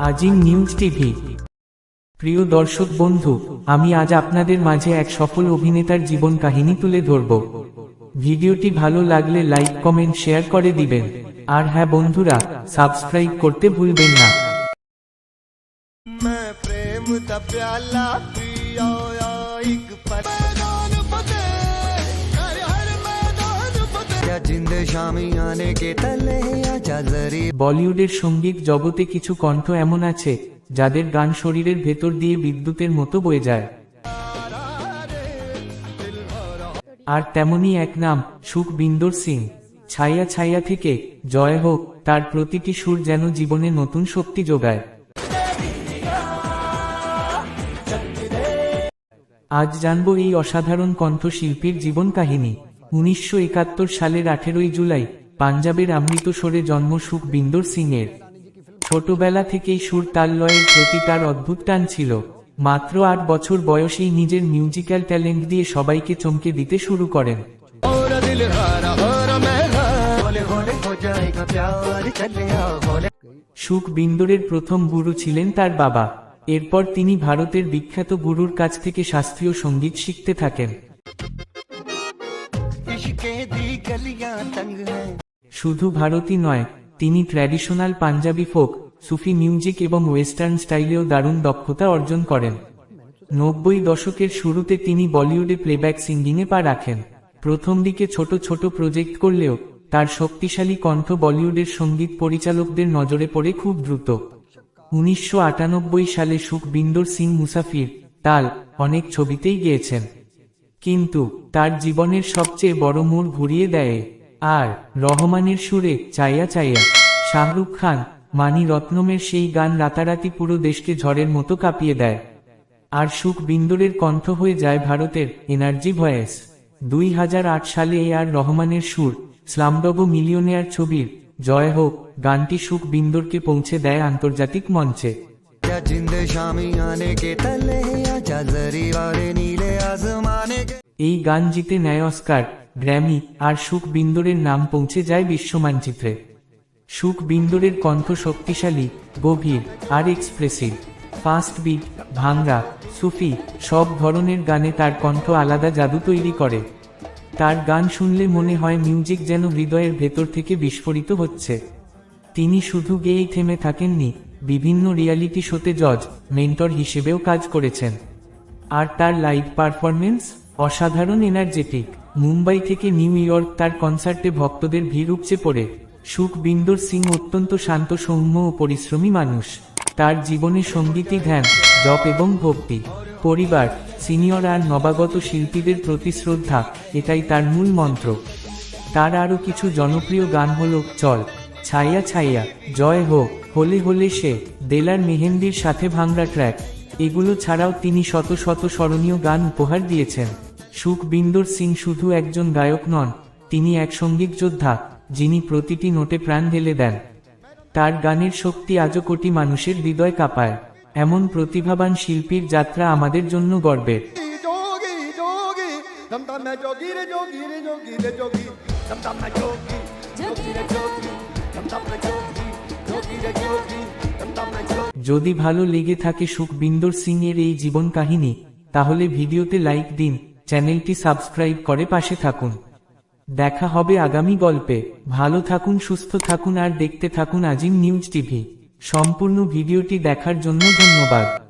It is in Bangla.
আজিং নিউজ টিভি। প্রিয় দর্শক বন্ধু আমি আজ আপনাদের মাঝে এক সফল অভিনেতার জীবন কাহিনী তুলে ধরব। ভিডিওটি ভালো লাগলে লাইক কমেন্ট শেয়ার করে দিবেন। আর হ্যাঁ বন্ধুরা সাবস্ক্রাইব করতে ভুলবেন না। जिंद বলিউডের সংগীত জগতে কিছু কণ্ঠ এমন আছে, যাদের গান শরীরের ভেতর দিয়ে বিদ্যুতের মতো বয়ে যায়। আর তেমনই এক নাম সুখবিন্দর সিং। ছাইয়া ছাইয়া থেকে জয় হোক, তার প্রতিটি সুর যেন জীবনে নতুন শক্তি যোগায়। আজ জানব এই অসাধারণ কণ্ঠশিল্পীর জীবন কাহিনী। উনিশশো একাত্তর সালের আঠেরোই জুলাই পাঞ্জাবের অমৃতসরে জন্ম সুখবিন্দর সিংয়ের। ছোটবেলা থেকেই সুর তাল লয়ের প্রতি তার অদ্ভুত টান ছিল। মাত্র আট বছর বয়সেই নিজের মিউজিক্যাল ট্যালেন্ট দিয়ে সবাইকে চমকে দিতে শুরু করেন। সুখবিন্দরের প্রথম গুরু ছিলেন তার বাবা। এরপর তিনি ভারতের বিখ্যাত গুরুর কাছ থেকে শাস্ত্রীয় সংগীত শিখতে থাকেন। শুধু ভারতই নয়, তিনি traditional Punjabi folk Sufi music এবং ওয়েস্টার্ন স্টাইলেও দারুণ দক্ষতা অর্জন করেন। নব্বই দশকের শুরুতে তিনি বলিউডে প্লেব্যাক সিঙ্গিংয়ে পা রাখেন। প্রথম দিকে ছোট ছোট প্রজেক্ট করলেও, তার শক্তিশালী কণ্ঠ বলিউডের সংগীত পরিচালকদের নজরে পড়ে খুব দ্রুত। উনিশশো আটানব্বই সালে সুখবিন্দর সিং মুসাফির, তাল, অনেক ছবিতেই গিয়েছেন। কিন্তু, তার জীবনের সবচেয়ে বড় মূল ঘুরিয়ে দেয় আর রহমানের সুরে চাইয়া চাইয়া শাহরুখ খান মানি রত্নমের সেই গান রাতারাতি পুরো দেশকে ঝড়ের মতো কাঁপিয়ে দেয়। আর সুখ বিন্দুরের কণ্ঠ হয়ে যায় ভারতের এনার্জি ভয়েস দুই সালে এ আর রহমানের সুর স্লামডব মিলিয়নেয়ার ছবির জয় হোক গানটি সুখ বিন্দুরকে পৌঁছে দেয় আন্তর্জাতিক মঞ্চে। এই গান জিতে নেয় অস্কার। গ্র্যামি আর সুখবিন্দরের নাম পৌঁছে যায় বিশ্বমানচিত্রে। সুখবিন্দরের কণ্ঠ শক্তিশালী, গভীর আর এক্সপ্রেসিভ ফাস্ট বিট ভাঙ্গা সুফি সব ধরনের গানে তার কণ্ঠ আলাদা জাদু তৈরি করে। তার গান শুনলে মনে হয় মিউজিক যেন হৃদয়ের ভেতর থেকে বিস্ফোরিত হচ্ছে। তিনি শুধু গেয়েই থেমে থাকেননি, বিভিন্ন রিয়ালিটি শোতে জজ মেন্টর হিসেবেও কাজ করেছেন। আর তার লাইভ পারফরমেন্স অসাধারণ এনার্জেটিক মুম্বাই থেকে নিউ ইয়র্ক তার কনসার্টে ভক্তদের ভিড় উপচে পড়ে। সুখবিন্দর সিং অত্যন্ত শান্ত, সৌম্য ও পরিশ্রমী মানুষ। তার জীবনে সঙ্গীতই ধ্যান, জপ এবং ভক্তি, পরিবার, সিনিয়র আর নবাগত শিল্পীদের প্রতি শ্রদ্ধা, এটাই তার মূল মন্ত্র। তার আরও কিছু জনপ্রিয় গান হল, চল ছাইয়া ছাইয়া জয় হো, হলে হলে সে দেলার মেহেন্দির সাথে ভাঙ্গা ট্র্যাক। এগুলো ছাড়াও তিনি শত শত স্মরণীয় গান উপহার দিয়েছেন। সুখবিন্দর সিং শুধু একজন গায়ক নন তিনি এক সংগীত যোদ্ধা যিনি প্রতিটি নোটে প্রাণ ঢেলে দেন। তার গানের শক্তি আজও কোটি মানুষের হৃদয় কাঁপায়। এমন প্রতিভাবান শিল্পীর যাত্রা আমাদের জন্য গর্বের। যদি ভালো লেগে থাকে সুখবিন্দর সিং এর এই জীবন কাহিনী তাহলে ভিডিওতে লাইক দিন চ্যানেলটি সাবস্ক্রাইব করে পাশে থাকুন। দেখা হবে আগামী গল্পে। ভালো থাকুন, সুস্থ থাকুন আর দেখতে থাকুন আজিম নিউজ টিভি। সম্পূর্ণ ভিডিওটি দেখার জন্য ধন্যবাদ।